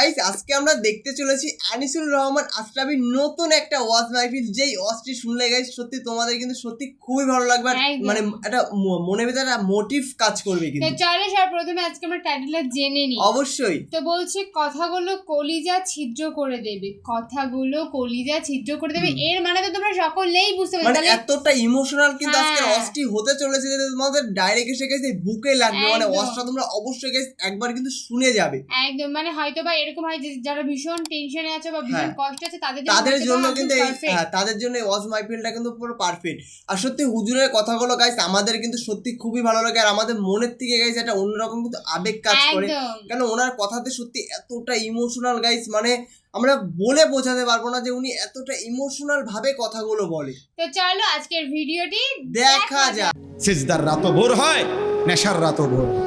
Guys আজকে আমরা দেখতে চলেছি আনিসুর রহমান আশরাফির নতুন একটা ওয়াজ মাহফিল। যেই ওয়াজটি শুনলে গাইস সত্যি তোমাদের কিন্তু সত্যি খুবই ভালো লাগবে মানে একটা ম- মনের ভিতরে একটা মোটিভ কাজ করবে কিন্তু। চলো সব প্রথমে আজকে আমরা টাইটেলটা জেনে নিই। অবশ্যই। তো বলছে কথাগুলো কলিজা ছিদ্র করে দেবে। কথাগুলো কলিজা ছিদ্র করে দেবে। এর মানে তো তোমরা সকলেই বুঝতে পারছ। মানে এতটা ইমোশনাল কিন্তু আজকে হ্যাঁ। ওয়াজটি হতে চলেছে যে তোমাদের ডাইরেক্ট এসে গেছে বুকে লাগবে। মানে। ওয়াজটা তোমরা অবশ্যই গাইস একবার কিন্তু শুনে যাবে। একদম। মানে হয়তো বা এরকম হয় যে যারা ভীষণ টেনশনে আছে বা ভীষণ হ্যাঁ। কষ্ট আছে তাদের তাদের জন্য কিন্তু হ্যাঁ তাদের জন্য ওয়াজ মাহফিলটা কিন্তু পুরো পারফেক্ট আর সত্যি হুজুরের কথাগুলো গাইস আমাদের কিন্তু সত্যি খুবই ভালো লাগে। আর আমাদের মনের থেকে গাইস একটা অন্যরকম কিন্তু আবেগ কাজ করে। কেন ওনার কথাতে সত্যি এতটা ইমোশনাল গাইস মানে আমরা বলে বোঝাতে পারব না যে উনি এতটা ইমোশনাল ভাবে কথাগুলো বলে। তো চলো আজকের ভিডিওটি দেখা যাক। সেজদার রাতও ভোর হয় নেশার রাতও ভোর হয়।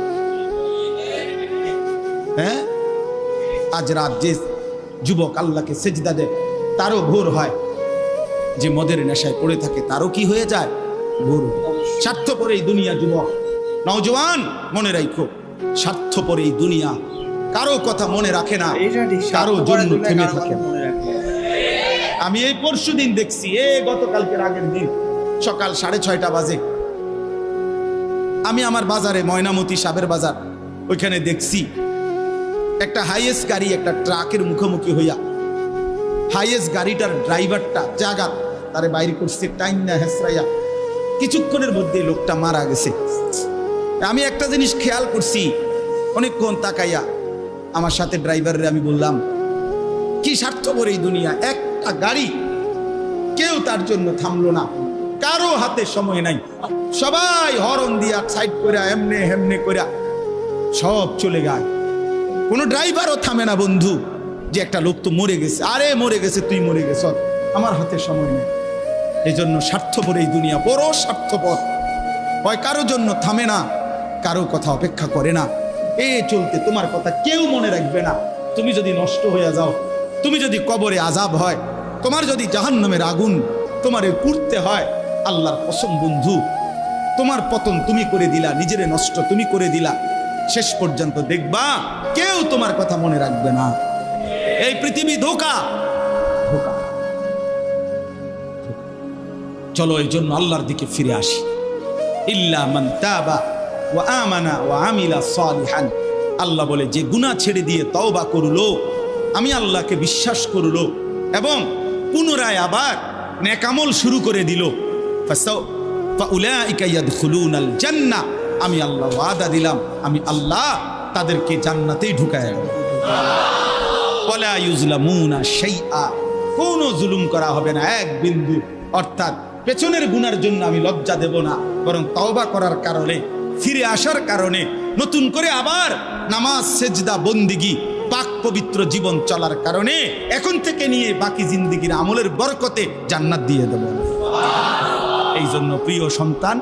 আজ রাত যে যুবক আল্লাহকে সেজদা দেয় তারও ভোর হয়। যে মদের নেশায় পড়ে থাকে তারও কি হয়ে যায়? ভোর। স্বার্থপর এই দুনিয়া যুবক। নওজওয়ান মনে রাখো স্বার্থপর এই দুনিয়া। কারও কথা মনে রাখে না কারও জন্য থেমে থাকে। আমি এই পরশু দিন দেখছি এ গতকালকের আগের দিন সকাল সাড়ে ছয়টা বাজে। আমি আমার বাজারে ময়নামতি সাবের বাজার ওইখানে দেখছি একটা হাইয়েস্ট গাড়ি একটা ট্রাকের মুখোমুখি হইয়া হাইয়েস্ট গাড়িটার ড্রাইভারটা জাগাত তারে বাইরে করছে, টাইম না হেসরাইয়া। কিছুক্ষণের মধ্যে লোকটা মারা গেছে। আমি একটা জিনিস খেয়াল করছি, অনেকক্ষণ তাকাইয়া আমার সাথে ড্রাইভারের আমি বললাম, কি স্বার্থপর এই দুনিয়া? একটা গাড়ি, কেউ তার জন্য থামলো না। কারও হাতে সময় নাই। সবাই হরন দিয়া সাইড করে এমনে হেমনে করে সব চলে যায়। কোনো ড্রাইভারও থামে না, বন্ধু। যে একটা লোক তো মরে গেছে। আরে, মরে গেছে, তুই মরে গেছ। আমার হাতে সময় নেই। এই জন্য স্বার্থপর এই দুনিয়া বড় স্বার্থপর। হয় কারও জন্য থামে না, কারও কথা অপেক্ষা করে না। এ চলতে তোমার কথা কেউ মনে রাখবে না। তুমি যদি নষ্ট হয়ে যাও, তুমি যদি কবরে আজাব হয়, তোমার যদি জাহান্নামের আগুন তোমারে পুড়তে হয়, আল্লাহর কসম, বন্ধু। তোমার পতন তুমি করে দিলা, নিজেরে নষ্ট তুমি করে দিলা। শেষ পর্যন্ত দেখবা কেউ তোমার কথা মনে রাখবে না। এই পৃথিবী ধোকা। চলো, এই জন্য আল্লাহর দিকে ফিরে আসি। ইল্লা আল্লাহ বলে, যে গুনাহ ছেড়ে দিয়ে তওবা করল, আমি আল্লাহকে বিশ্বাস করল এবং পুনরায় আবার নেকামল শুরু করে দিল। আমি আল্লাহ ওয়াদা দিলাম। আমি আল্লাহ তাদেরকে জান্নাতেই ঢুকায় কোনো জুলুম করা হবে না, এক বিন্দু। অর্থাৎ পেছনের জন্য আমি লজ্জা না, বরং করার কারণে, ফিরে আসার কারণে, নতুন করে আবার নামাজ, সেজদা পাক পবিত্র জীবন চলার কারণে, এখন থেকে নিয়ে বাকি জিন্দিগির আমলের বরকতে জান্নাত দিয়ে দেব। এই জন্য প্রিয় সন্তান,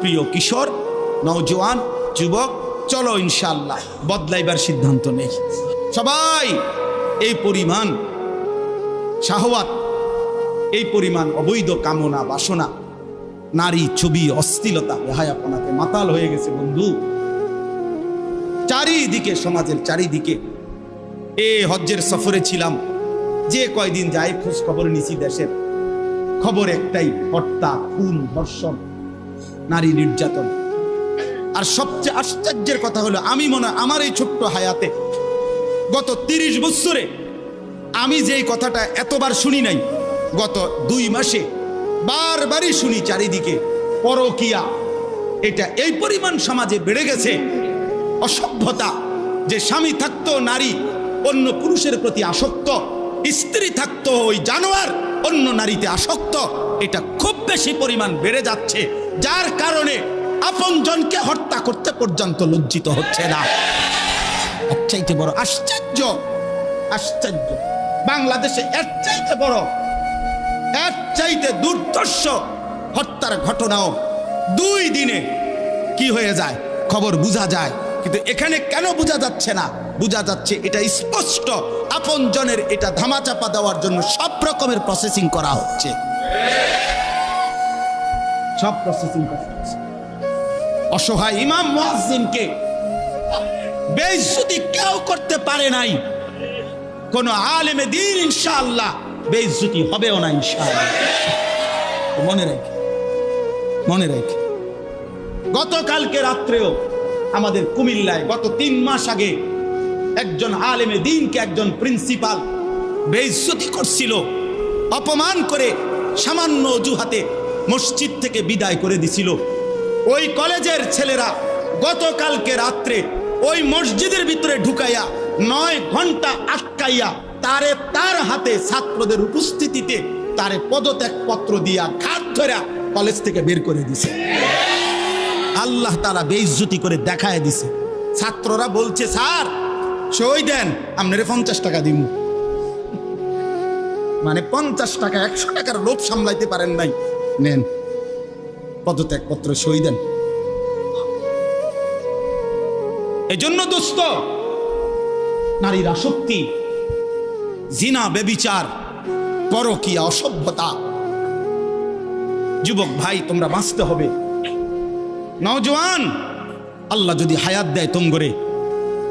প্রিয় কিশোর, নওজোয়ান, যুবক চলো ইনশাল্লাহ বদলাইবার সিদ্ধান্ত নেই। সবাই, এই পরিমাণ শাহওয়াত, এই পরিমাণ অবৈধ কামনা, বাসনা, নারী ছবি অস্থিলতা রেহায়াপনাতে মাতাল হয়ে গেছে বন্ধু। চারিদিকে, সমাজের চারিদিকে, এ হজ্জের সফরে ছিলাম, যে কয়দিন যাই খোঁজ খবর নিছি দেশের। খবর একটাই হত্যা খুন, ধর্ষণ, নারী নির্যাতন। আর সবচেয়ে আশ্চর্যের কথা হলো, আমি মনে আমার এই ছোট্ট হায়াতে গত তিরিশ বছরে আমি যে কথাটা এতবার শুনি নাই, গত দুই মাসে বারবারই শুনি চারিদিকে পরকিয়া। এটা এই পরিমাণ সমাজে বেড়ে গেছে, অসভ্যতা, যে স্বামী থাকতো নারী, অন্য পুরুষের প্রতি আসক্ত, স্ত্রী থাকতো ওই জানোয়ার, অন্য নারীতে আসক্ত। এটা খুব বেশি পরিমাণ বেড়ে যাচ্ছে, যার কারণে আপনজনকে হত্যা করতে পর্যন্ত লজ্জিত হচ্ছে না। চাইতে বড় আশ্চর্য আশ্চর্য। বাংলাদেশে এর চাইতে বড়, এর চাইতে দুর্দর্শ হত্যার ঘটনাও দুই দিনে কি হয়ে যায়, খবর বোঝা যায়। কিন্তু এখানে কেন বোঝা যাচ্ছে না? বোঝা যাচ্ছে এটা স্পষ্ট আপন জনের এটা ধামাচাপা দেওয়ার জন্য সব রকমের প্রসেসিং করা হচ্ছে। সব প্রসেসিং করা হচ্ছে। অসহায় ইমাম মুয়াজ্জিনকে বেইজ্জতি কেউ করতে পারে নাই, কোন আলেমে দিন ইনশাআল্লাহ বেইজ্জতি হবেও না ইনশাআল্লাহ। মনে রেখে মনে রেখে। গতকালকে রাত্রেও আমাদের কুমিল্লায় গত তিন মাস আগে একজন আলেমে দিনকে একজন প্রিন্সিপাল বেইজ্জতি করছিল, অপমান করে সামান্য অজুহাতে মসজিদ থেকে বিদায় করে দিছিল। ওই কলেজের ছেলেরা গতকালকে রাত্রে ওই মসজিদের ভিতরে ঢুকাইয়া নয় ঘণ্টা আটকাইয়া তারে তার হাতে ছাত্রদের উপস্থিতিতে তারে পদত্যাগ পত্র দিয়া ঘাট ধরা কলেজ থেকে বের করে দিছে। আল্লাহ তারা বেইজ্জতি করে দেখায় দিছে। ছাত্ররা বলছে, স্যার, সই দেন, আপনারে পঞ্চাশ টাকা দিব মানে পঞ্চাশ টাকা, একশো টাকার লোভ সামলাইতে পারেন নাই। নেন। পদত্যাগপত্র সই দেন। এজন্য দোস্ত, নারীর আসক্তি, জিনা, বেবিচার, পরকীয়া, অসভ্যতা। যুবক ভাই, তোমরা বাঁচতে হবে। নওজোয়ান, আল্লাহ যদি হায়াত দেয় তোমগরে,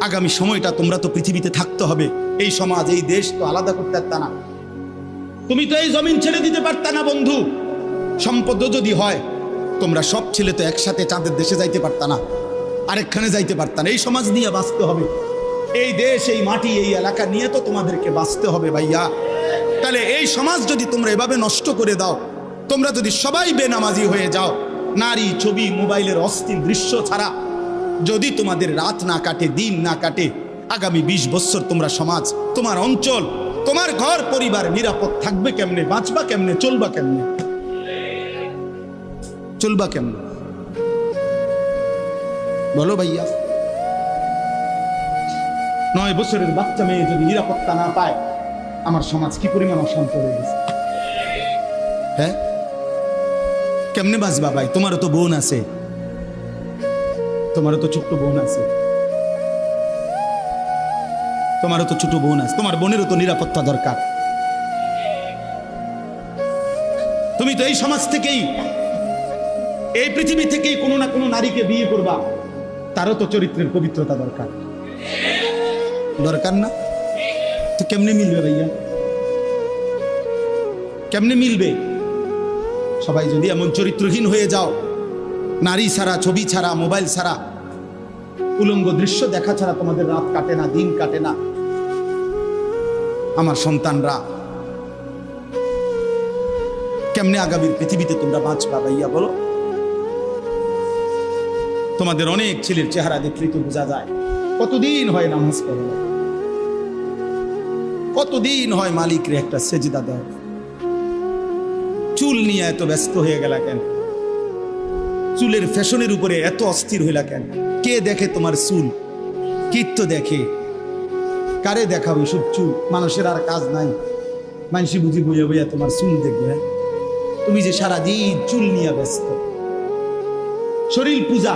আগামী সময়টা তোমরা তো পৃথিবীতে থাকতে হবে। এই সমাজ, এই দেশ তো আলাদা করতে পারত না। তুমি তো এই জমিন ছেড়ে দিতে পারত না, বন্ধু। সম্পদ যদি হয় তোমরা সব ছেলে তো একসাথে চাঁদের দেশে যাইতে পারতা না, আরেকখানে যাইতে পারতা না। এই সমাজ নিয়ে বাঁচতে হবে। এই দেশ, এই মাটি, এই এলাকা নিয়ে তো তোমাদেরকে বাঁচতে হবে ভাইয়া। তাহলে এই সমাজ যদি তোমরা এভাবে নষ্ট করে দাও, তোমরা যদি সবাই বেনামাজি হয়ে যাও, নারী ছবি, মোবাইলের অস্থির দৃশ্য ছাড়া, যদি তোমাদের রাত না কাটে, দিন না কাটে, আগামী ২০ বছর তোমরা সমাজ, তোমার অঞ্চল, তোমার ঘর, পরিবার নিরাপদ থাকবে কেমনে, বাঁচবা কেমনে, চলবা কেমনে? চলবা কেমনে? বলো ভাইয়া। নয় বছরের বাচ্চা মেয়ে যদি নিরাপত্তা না পায়, আমার সমাজ কি পরিমাণ অশান্ত হয়ে গেছে? হ্যাঁ? কেমনে বাঁচবা ভাই? তোমারও তো বোন আছে। তোমারও তো ছোট্ট বোন আছে। তোমারও তো ছোট বোন আছে। তোমার বোনেরও তো নিরাপত্তা দরকার। তুমি তো এই সমাজ থেকেই এই পৃথিবী থেকেই কোনো না কোনো নারীকে বিয়ে করবা। তারও তো চরিত্রের পবিত্রতা দরকার। দরকার না? তো কেমনে মিলবে ভাইয়া? কেমনে মিলবে? সবাই যদি এমন চরিত্রহীন হয়ে যাও, নারী ছাড়া, ছবি ছাড়া, মোবাইল ছাড়া, উলঙ্গ দৃশ্য দেখা ছাড়া তোমাদের রাত কাটে না, দিন কাটে না। আমার সন্তানরা, কেমনে আগামীর পৃথিবীতে তোমরা বাঁচবা ভাইয়া বলো? তোমাদের অনেক ছেলের চেহারা দেখলেই তো বোঝা যায়। কতদিন হয় নামাজ পড়ে? কতদিন হয় মালিকরে একটা সেজদা দেয়? চুল নিয়ে এত ব্যস্ত হয়ে গেলা কেন? চুলের ফ্যাশনের উপরে এত অস্থির হইলা কেন? কে দেখে তোমার চুল? কীর্ত দেখে। কারে দেখাবো এসব চুল? মানুষের আর কাজ নাই। মানুষই বুঝি বইয়া বইয়া তোমার চুল দেখবে হ্যাঁ? তুমি যে সারাদিন চুল নিয়ে ব্যস্ত। শরীর পূজা।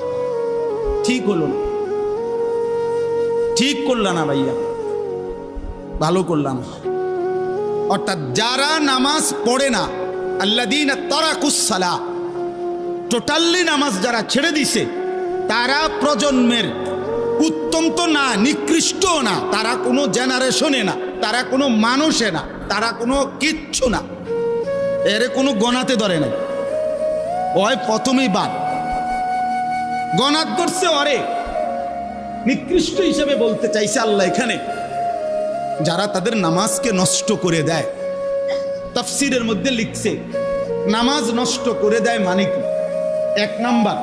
ঠিক হলো না। ঠিক করলা না ভাইয়া। ভালো করলাম। অর্থাৎ যারা নামাজ পড়ে না আল্লাদিন তরাকুসালা টোটালি নামাজ যারা ছেড়ে দিছে, তারা প্রজন্মের উত্তম তো না, নিকৃষ্ট না, তারা কোনো জেনারেশনে না, তারা কোনো মানুষে না, তারা কোনো কিচ্ছু না। এর কোনো গণাতে ধরে নাই। ওই প্রথমেই বাদ। গণাত করছে অরে। নিকৃষ্ট হিসেবে বলতে চাইছে আল্লাহ এখানে। যারা তাদের নামাজকে নষ্ট করে দেয়, তাফসিরের মধ্যে লিখছে, নামাজ নষ্ট করে দেয় মানে কি? এক নাম্বার,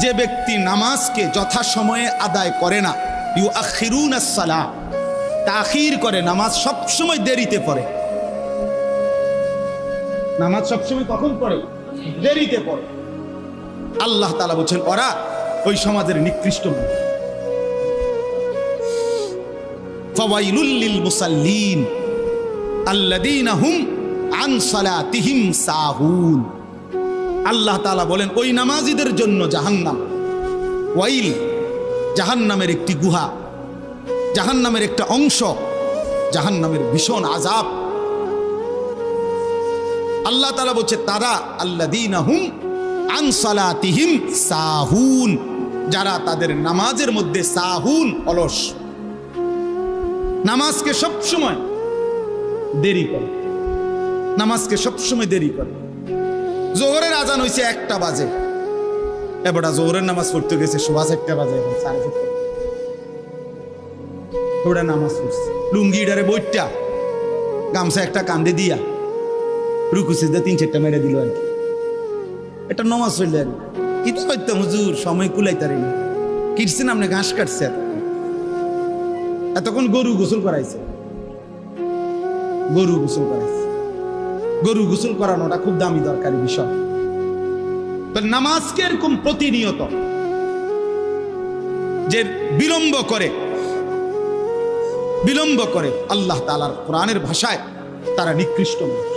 যে ব্যক্তি নামাজকে যথাসময়ে আদায় করে না ইউ আখিরুন সালা, তাখির করে, নামাজ সবসময় দেরিতে পড়ে। নামাজ সবসময় কখন পড়ে? দেরিতে পড়ে। আল্লাহ তালা বলছেন, ওরা ওই সমাজের নিকৃষ্ট আল্লাহ বলেন, ওই নামাজীদের জন্য জাহান্নাম, ওয়াইল জাহান্নামের একটি গুহা, জাহান্নামের একটা অংশ, জাহান্নামের ভীষণ আজাব আল্লাহ তাআলা বলছে, তারা আল্লাযীনা হুম সাহুন, যারা তাদের নামাজের মধ্যে সাহুন, অলস। নামাজকে সবসময় দেরি করে। নামাজকে সবসময় দেরি করে। জোহরের আজান হয়েছে একটা বাজে। এবারটা জোহরের নামাজ পড়তে গেছে সোয়া একটা বাজে। ওরা নামাজ পড়ছে। লুঙ্গি ডারে বইটা গামছা একটা কান্দে দিয়া রুকুসে তিন চারটা মেরে দিল আর কি। এটা নমাজ হইলে আর কি। তো করতাম হুজুর? সময় কুলাইতারি না। কিরছেন আপনি ঘাস কাটছে এতক্ষণ। গরু গোসল করাইছে। গরু গোসল করাইছে। গরু গোসল করানোটা খুব দামি দরকারি বিষয়। নামাজকে এরকম প্রতিনিয়ত? যে বিলম্ব করে। বিলম্ব করে। আল্লাহ তালার কোরআনের ভাষায় তারা নিকৃষ্ট মানুষ।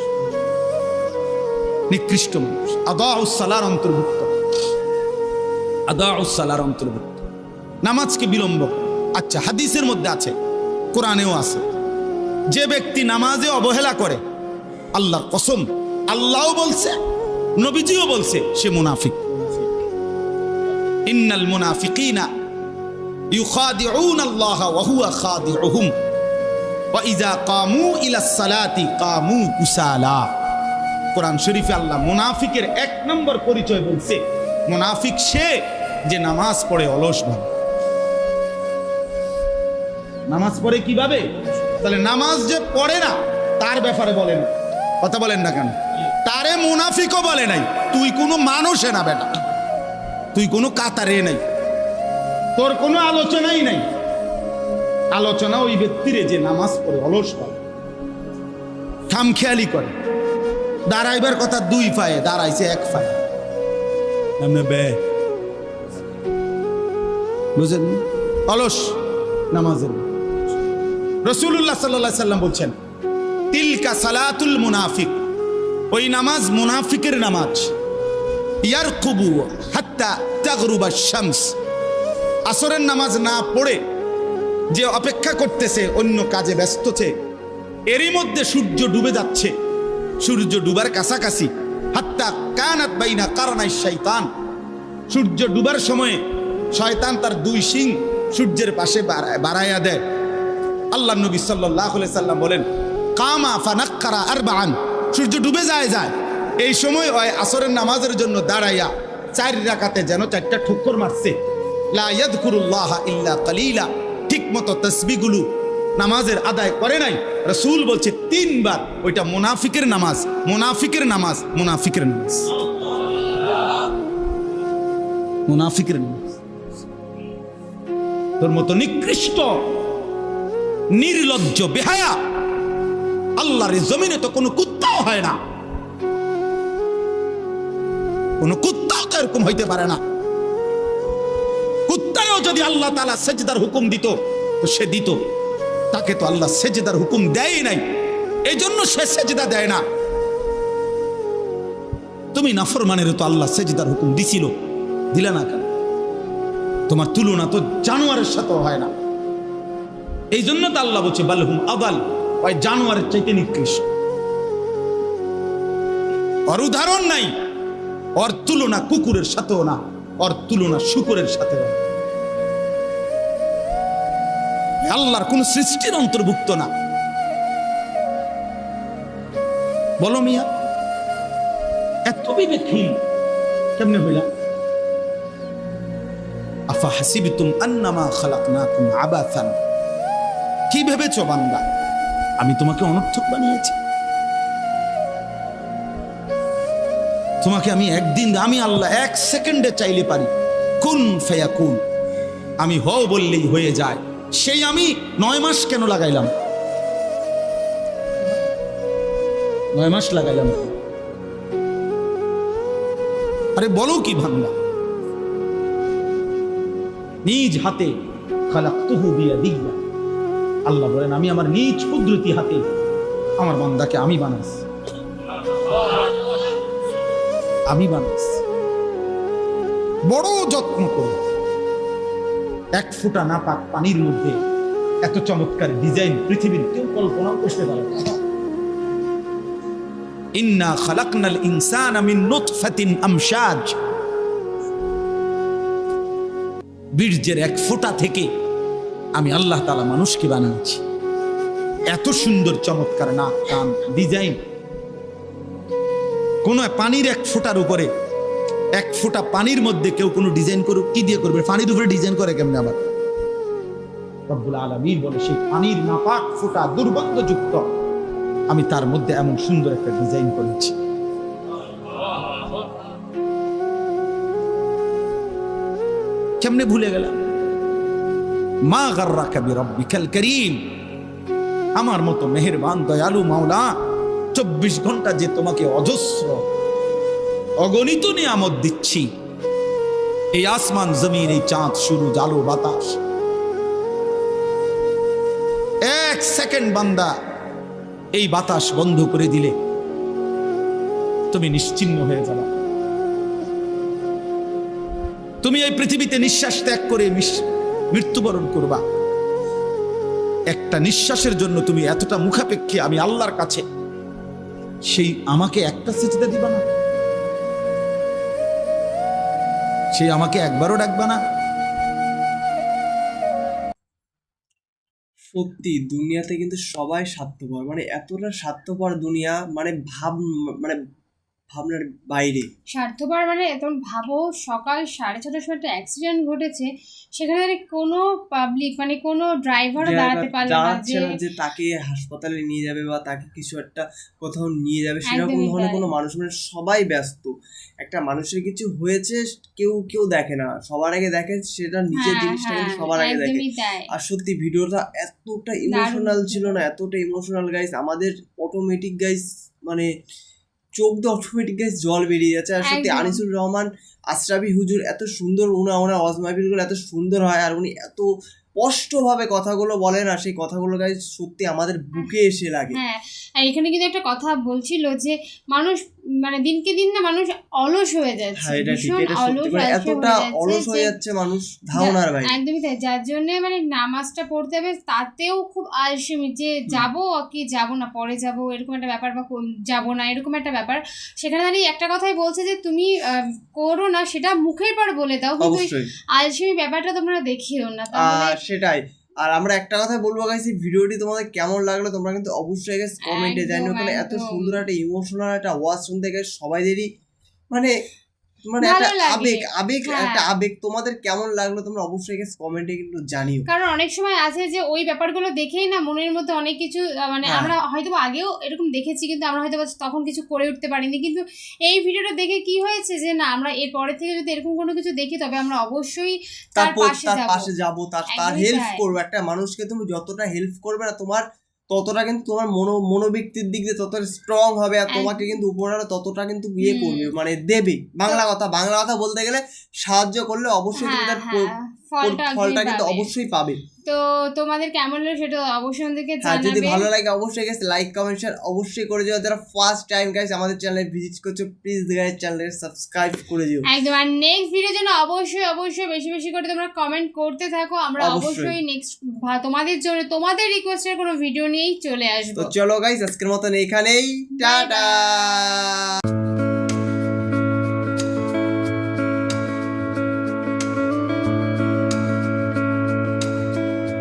নিকৃষ্ট মানুষ। আদা সালার অন্তর্ভুক্ত। আদা সালার অন্তর্ভুক্ত। নামাজকে বিলম্ব আচ্ছা হাদিসের মধ্যে আছে, কোরআনেও আছে। যে ব্যক্তি নামাজে অবহেলা করে, আল্লাহর কসম, আল্লাহও বলছে, নবীজিও বলছে, সে মুনাফিক। ইন্নাল মুনাফিকিনা ইউখাদিউন আল্লাহ ওয়া হুয়া খাদিউহুম। ওয়া ইযা কামু ইলাস সালাতি কামু কুসালা। কোরআন শরীফে আল্লাহ মুনাফিকের এক নম্বর পরিচয় বলছে, মুনাফিক সে যে নামাজ পড়ে অলস ভাবে। নামাজ পড়ে কীভাবে? তাহলে নামাজ যে পড়ে না, তার ব্যাপারে বলেন। কথা বলেন না কেন? তারে মুনাফিকও বলে নাই, তুই কোনো মানুষে না বেটা। তুই কোনো কাতারে নাই। তোর কোনো আলোচনাই নাই। আলোচনা ওই ব্যক্তিরে যে নামাজ পড়ে অলস করে খামখেয়ালি করে। দাঁড়াইবার কথা দুই পায়ে দাঁড়াইছে এক পায়ে। এমনে বে। বুঝেন? অলস নামাজের। রসুল্লাহ সাল্লাহ সাল্লাম বলছেন তিলকা সালাতুল মুনাফিক। ওই নামাজ মুনাফিকের নামাজ। ইয়ার কুবু হাত্তা তাগরুবা শামস। আসরের নামাজ না পড়ে যে অপেক্ষা করতেছে অন্য কাজে ব্যস্তছে এরই মধ্যে সূর্য ডুবে যাচ্ছে। সূর্য ডুবার কাছাকাছি। হাত্তা কানাত বাইনা কারণাই শৈতান সূর্য ডুবার সময়ে শয়তান তার দুই শিং সূর্যের পাশে বাড়াইয়া দেয়। আল্লাহ নবী সাল্লাহ সাল্লাম বলেন, কামা ফানাক্কারা আর বান সূর্য ডুবে যায় যায়। এই সময় ওই আসরের নামাজের জন্য দাঁড়াইয়া চার রাকাতে যেন চারটা ঠুক্কর মারছে। লা ইয়াদকুরুল্লাহ ইল্লা কালিলা। ঠিক মতো তসবিগুলো নামাজের আদায় করে নাই। রসুল বলছে, তিনবার। ওইটা মুনাফিকের নামাজ মুনাফিকের নামাজ মুনাফিকের নামাজ। মুনাফিকের নামাজ। তোর মতো নিকৃষ্ট, নির্লজ্জ, বেহায়া, আল্লাহর জমিনে তো কোনো কুত্তাও হয় না। কোনো কুত্তাও তো এরকম হইতে পারে না। কুত্তায়ও যদি আল্লাহ তালা সেজদার হুকুম দিত, তো সে দিত। তাকে তো আল্লাহ সেজদার হুকুম দেয় নাই। এই জন্য সে সেজদা দেয় না। তুমি নাফরমানের তো আল্লাহ সেজদার হুকুম দিছিল। দিলে না কেন? তোমার তুলনা তো জানোয়ারের সাথেও হয় না। এই জন্য তো আল্লাহ বলছে বালহুম আদাল ওই জানোয়ারের চাইতে নিকৃষ্ট। ওর উদাহরণ নাই, ওর তুলনা কুকুরের সাথেও না, ওর তুলনা শুকুরের সাথেও না। আল্লাহর কোন সৃষ্টির অন্তর্ভুক্ত না। বলো মিয়া, এত বিবেকহীন কেমনে হইলা? কি বান্দা? আমি তোমাকে অনর্থক বানিয়েছি। তোমাকে আমি একদিন, আমি আল্লাহ এক সেকেন্ডে চাইলে পারি। কুন ফেয়া কুন আমি হও বললেই হয়ে যায়। সেই আমি নয় মাস কেন লাগাইলাম? নয় মাস লাগাইলাম? আরে বলো কি ভাঙ্গা নিজ হাতে আল্লাহ বলেন, আমি আমার নিজ কুদরতি হাতে আমার বান্দাকে আমি বানাইছি। আমি বানাইছি। বড় যত্ন করে। এক ফোঁটা না পাক পানির মধ্যে এত চমৎকার ডিজাইন পৃথিবীর কেউ কল্পনাও করতে পারে না। ইন্না খালাকনাল ইনসানা মিন নুতফাতিন আমশাজ। বীর্যের এক ফোঁটা থেকে আমি আল্লাহ তাআলা মানুষকে বানিয়েছি এত সুন্দর চমৎকার নাক কান ডিজাইন কোন পানির এক ফোঁটার উপরে এক ফোঁটা পানির মধ্যে কেউ কোনো ডিজাইন করুক, কি দিয়ে করবে? পানির উপরে ডিজাইন করে কেমনে আবার? রব্বুল আলমীর বলে, সেই পানির নাপাক ফোঁটা দুর্গন্ধযুক্ত। আমি তার মধ্যে এমন সুন্দর একটা ডিজাইন করেছি। কেমনে ভুলে গেলাম? মা গার্রা কবি রব্বিকাল করিম। আমার মতো মেহেরবান, দয়ালু মাওলা, চব্বিশ ঘণ্টা যে তোমাকে অজস্র অগণিত নিয়ামত দিচ্ছি। এই আসমান জমিন এই চাঁদ শুরু আলো বাতাস। এক সেকেন্ড বান্দা, এই বাতাস বন্ধ করে দিলে তুমি নিশ্চিন্ন হয়ে যাবে। তুমি এই পৃথিবীতে নিঃশ্বাস ত্যাগ করে মৃত্যুবরণ করবা। একটা নিঃশ্বাসের জন্য তুমি এতটা মুখাপেক্ষী আমি আল্লাহর কাছে, সেই আমাকে একটা সেচতে দিবা না? সেই আমাকে একবারও ডাকবে না। সত্যি, দুনিয়াতে কিন্তু সবাই স্বার্থপর। মানে এতটা স্বার্থপর দুনিয়া মানে ভাব মানে ভাবনার বাইরে। স্বার্থপর মানে এখন ভাবো সকাল সাড়ে ছটার সময় একটা অ্যাক্সিডেন্ট ঘটেছে সেখানে কোনো পাবলিক মানে কোনো ড্রাইভার দাঁড়াতে পারল না যে তাকে হাসপাতালে নিয়ে যাবে বা তাকে কিছু একটা কোথাও নিয়ে যাবে সেরকম ধরনের কোনো মানুষ মানে সবাই ব্যস্ত। একটা মানুষের কিছু হয়েছে কেউ কেউ দেখে না। সবার আগে দেখে সেটা নিজের হ্যাঁ, জিনিসটা কিন্তু হ্যাঁ, সবার আগে দেখে। আর সত্যি ভিডিওটা এতটা ইমোশনাল ছিল। না এতটা ইমোশনাল গাইস আমাদের অটোমেটিক গাইস মানে চোখ দিয়ে অটোমেটিক গ্যাস জল বেরিয়ে যাচ্ছে। আর সত্যি আনিসুর রহমান আশরাফি হুজুর এত সুন্দর উনা ওনার অজমাবিলগুলো এত সুন্দর হয় আর উনি এত স্পষ্টভাবে কথাগুলো বলে না সেই কথাগুলো গায়ে সত্যি আমাদের বুকে এসে লাগে। হ্যাঁ আর এখানে কিন্তু একটা কথা বলছিল যে মানুষ মানে দিনকে দিন না মানুষ অলস হয়ে যাচ্ছে হ্যাঁ ভীষণ অলস মানে এতটা অলস হয়ে যাচ্ছে মানুষ ধারণার বাইরে। একদমই তাই যার জন্য মানে নামাজটা পড়তে হবে তাতেও খুব আলসেমি যে যাব কি যাব না পরে যাব এরকম একটা ব্যাপার বা যাব না এরকম একটা ব্যাপার। সেখানে দাঁড়িয়ে একটা কথাই বলছে যে তুমি করো না সেটা মুখের পর বলে দাও কিন্তু আলসেমি ব্যাপারটা তোমরা দেখিও না সেটাই। আর আমরা একটা কথা বলব গাইছি ভিডিওটি তোমাদের কেমন লাগল তোমরা কিন্তু অবশ্যই গাইস কমেন্টে জানিও। কারণ এত সুন্দর একটা ইমোশনাল একটা ওয়াজ শুনতে গেলে সবাইদেরই মানে মানে একটা আবেগ আবেগ হ্যাঁ। একটা আবেগ। তোমাদের কেমন লাগল তোমরা অবশ্যই কমেন্টে কিন্তু জানিও। কারণ অনেক সময় আছে যে ওই ব্যাপারগুলো দেখেই না মনের মধ্যে অনেক কিছু মানে হ্যাঁ। আমরা হয়তো আগেও এরকম দেখেছি কিন্তু আমরা হয়তো তখন কিছু করে উঠতে পারিনি। কিন্তু এই ভিডিওটা দেখে কি হয়েছে যে না আমরা এর পরে থেকে যদি এরকম কোনো কিছু দেখি তবে আমরা অবশ্যই তার পাশে যাব। তার হেল্প করব। একটা মানুষকে তুমি যতটা হেল্প করবে না তোমার ততটা কিন্তু তোমার মনো মনোবৃত্তির দিক দিয়ে ততটা স্ট্রং হবে আর তোমাকে কিন্তু উপরওয়ালা ততটা কিন্তু ইয়ে করবে মানে দেবে। বাংলা কথা বাংলা কথা বলতে গেলে সাহায্য করলে অবশ্যই তুমি হ্যাঁ তার ফলটা কিন্তু অবশ্যই পাবে। তো তোমাদের কেমন হলো সেটা অবশ্যই আমাদেরকে হ্যাঁ যদি ভালো লাগে অবশ্যই গেছে লাইক কমেন্ট শেয়ার অবশ্যই করে দিও। যারা ফার্স্ট টাইম গাইস আমাদের চ্যানেলে ভিজিট করছ প্লিজ গাইস চ্যানেলে সাবস্ক্রাইব করে দিও। একদম আর নেক্সট ভিডিওর জন্য অবশ্যই অবশ্যই বেশি বেশি করে তোমরা কমেন্ট করতে থাকো। আমরা অবশ্যই। নেক্সট তোমাদের জন্য তোমাদের রিকোয়েস্টের কোনো ভিডিও নিয়েই চলে আসব। তো চলো গাইস আজকের মতন এখানেই. টাটা!